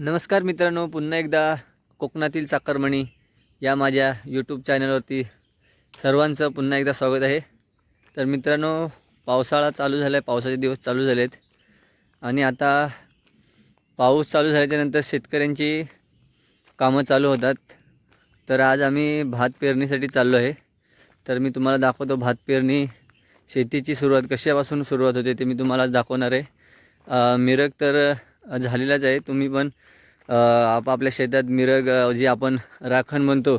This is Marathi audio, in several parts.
नमस्कार मित्रांनो पुन्हा एकदा कोकणातील चाकरमणी या माझ्या यूट्यूब चॅनलवरती सर्वांचं पुन्हा एकदा स्वागत आहे. तर मित्रांनो पावसाळा चालू झाला आहे पावसाचे दिवस चालू झाले आहेत आणि आता पाऊस चालू झाल्याच्यानंतर शेतकऱ्यांची कामं चालू होतात. तर आज आम्ही भात पेरणीसाठी चाललो आहे. तर मी तुम्हाला दाखवतो भात पेरणी शेतीची सुरुवात कशापासून सुरुवात होते ते मी तुम्हाला दाखवणार आहे. मिरग तर झालेलाच आहे. तुम्ही पण आपापल्या शेतात मिरग जी आपण राखण म्हणतो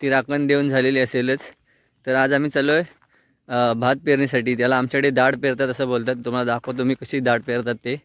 ती राखण देऊन झालेली असेलच. तर आज आम्ही चाललो आहे भात पेरणीसाठी. त्याला आमच्याकडे दाढ पेरतात असं बोलतात. तुम्हाला दाखवतो मी कशी दाढ पेरतात ते.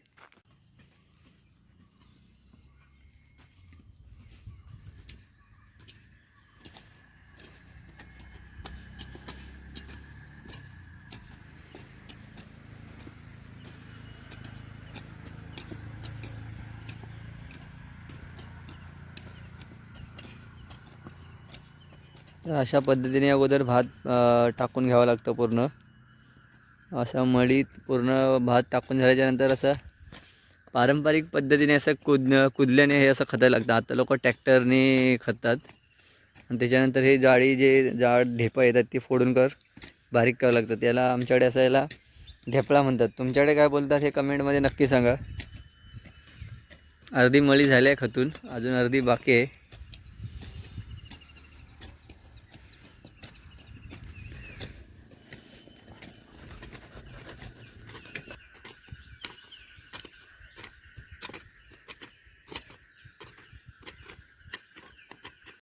तर अशा पद्धतीने अगोदर भात टाकून घ्यावं लागतं पूर्ण. असा मळीत पूर्ण भात टाकून झाल्याच्यानंतर असं पारंपरिक पद्धतीने असं कुद कुदल्याने हे असं खतायला लागतं. आता लोक ट्रॅक्टरने खतात. आणि त्याच्यानंतर हे जाळी जे जाड ढेपं येतात ती फोडून कर बारीक करावं लागतात त्याला आमच्याकडे असं याला ढेपळा म्हणतात. तुमच्याकडे काय बोलतात हे कमेंटमध्ये नक्की सांगा. अर्धी मळी झाली आहे खतून. अजून अर्धी बाकी आहे.